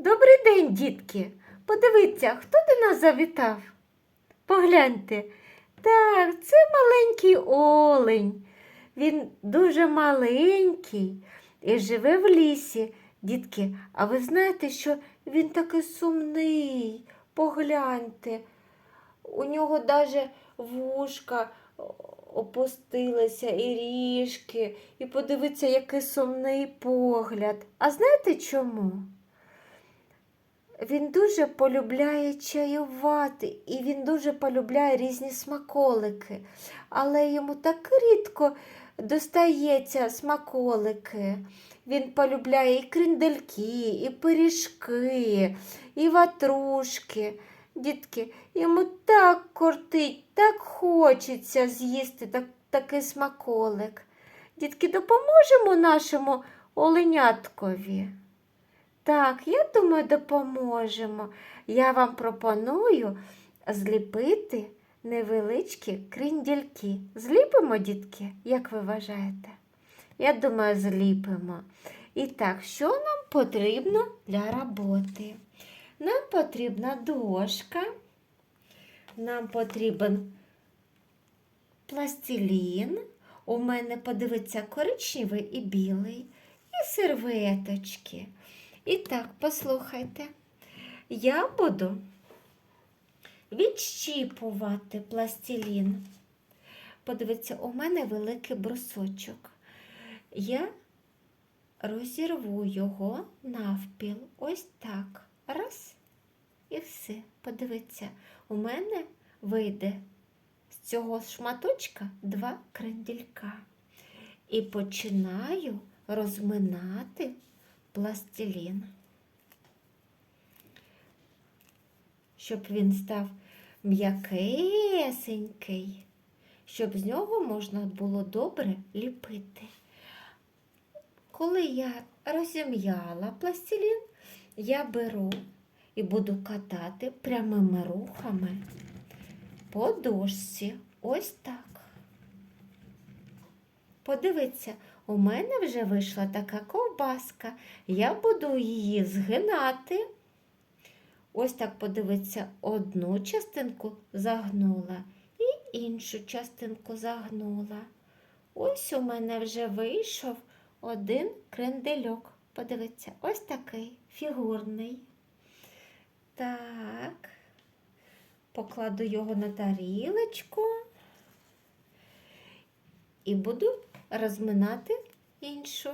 Добрий день, дітки. Подивіться, хто до нас завітав? Погляньте. Так, це маленький олень. Він дуже маленький і живе в лісі. Дітки, а ви знаєте, що він такий сумний? Погляньте. У нього навіть вушка опустилися і ріжки. І подивіться, який сумний погляд. А знаєте чому? Він дуже полюбляє чаювати і він дуже полюбляє різні смаколики. Але йому так рідко достається смаколики. Він полюбляє і крендельки, і пиріжки, і ватрушки. Дітки, йому так кортить, так хочеться з'їсти так, такий смаколик. Дітки, допоможемо нашому оленяткові. Так, я думаю, допоможемо. Я вам пропоную зліпити невеличкі кріндільки. Зліпимо, дітки, як ви вважаєте? Я думаю, зліпимо. І так, що нам потрібно для роботи? Нам потрібна дошка, нам потрібен пластилін. У мене, подивиться, коричневий і білий, і серветочки. І так, послухайте, я буду відщіпувати пластилін. Подивіться, у мене великий брусочок. Я розірву його навпіл. Ось так. Раз. І все. Подивіться, у мене вийде з цього шматочка два кренделька. І починаю розминати пластилін, щоб він став м'якесенький, щоб з нього можна було добре ліпити. Коли я розім'яла пластилін, я беру і буду катати прямими рухами по дошці. Ось так. Подивіться, у мене вже вийшла така ковбаска. Я буду її згинати. Ось так подивіться, одну частинку загнула і іншу частинку загнула. Ось у мене вже вийшов один крендельок. Подивіться, ось такий фігурний. Так, покладу його на тарілочку і буду розминати іншу.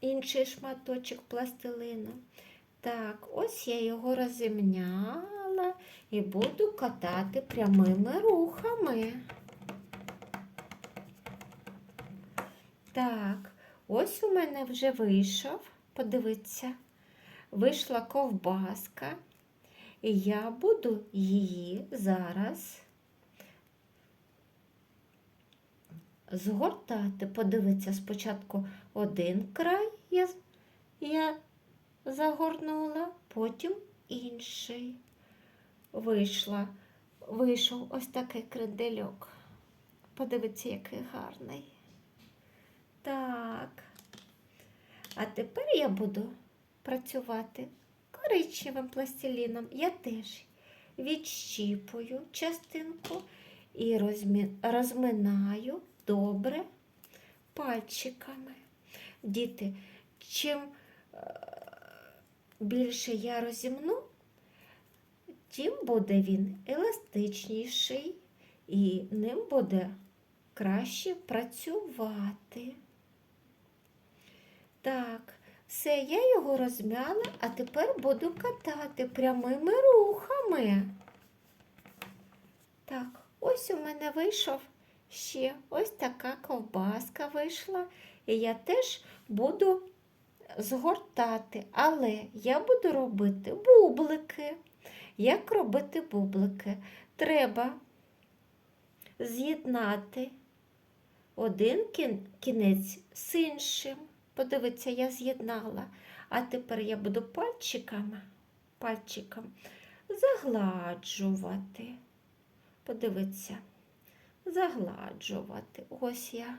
Інший шматочок пластилину. Так, ось я його розімняла і буду катати прямими рухами. Так, ось у мене вже вийшов, подивіться, вийшла ковбаска. Я буду її зараз згортати. Подивіться, спочатку один край я, я загорнула, потім інший. Вийшла, вийшов ось такий крендельок. Подивіться, який гарний. Так. А тепер я буду працювати коричневим пластиліном. Я теж відщіпую частинку і розминаю добре пальчиками. Діти, чим е, більше я розімну, тим буде він еластичніший і ним буде краще працювати. Так, все, я його розм'яла, а тепер буду катати прямими рухами. Так, ось у мене вийшов ще ось така ковбаска вийшла. І я теж буду згортати, але я буду робити бублики. Як робити бублики? Треба з'єднати один кінець з іншим. Подивіться, я з'єднала. А тепер я буду пальчиками, пальчиком загладжувати. Подивіться, загладжувати. Ось я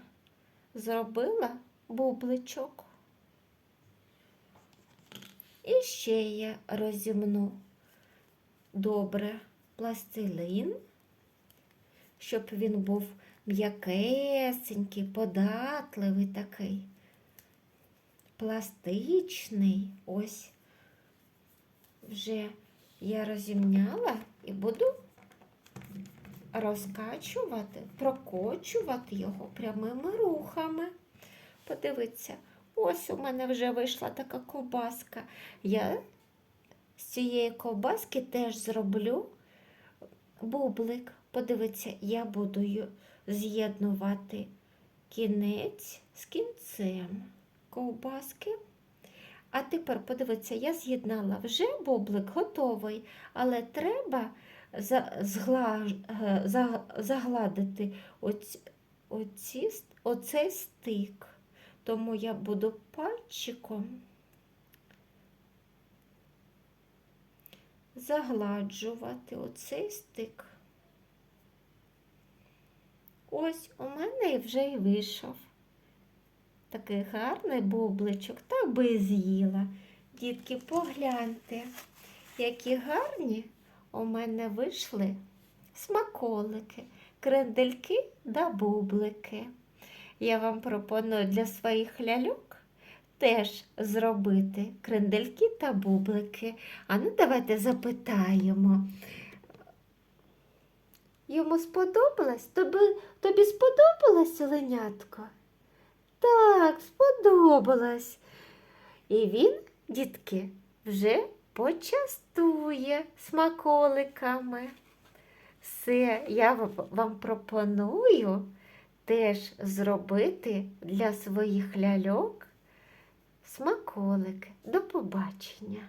зробила бубличок. І ще я розімну добре пластилин, щоб він був м'якесенький, податливий такий, пластичний. Ось вже я розімняла і буду розкачувати, прокочувати його прямими рухами. Подивіться, ось у мене вже вийшла така ковбаска. Я з цієї ковбаски теж зроблю бублик. Подивіться, я буду з'єднувати кінець з кінцем ковбаски. А тепер подивіться, я з'єднала вже бублик готовий, але треба е, за, загладити оці, оці, оцей стик. Тому я буду пальчиком загладжувати оцей стик. Ось у мене вже і вийшов. Такий гарний бубличок, так би і з'їла. Дітки, погляньте, які гарні у мене вийшли смаколики, крендельки да бублики. Я вам пропоную для своїх ляльок теж зробити крендельки та бублики. А ну давайте запитаємо. Йому сподобалось? Тобі, тобі сподобалось оленятко? Так, сподобалось. І він, дітки, вже почастує смаколиками. Все, я вам пропоную теж зробити для своїх ляльок смаколики. До побачення!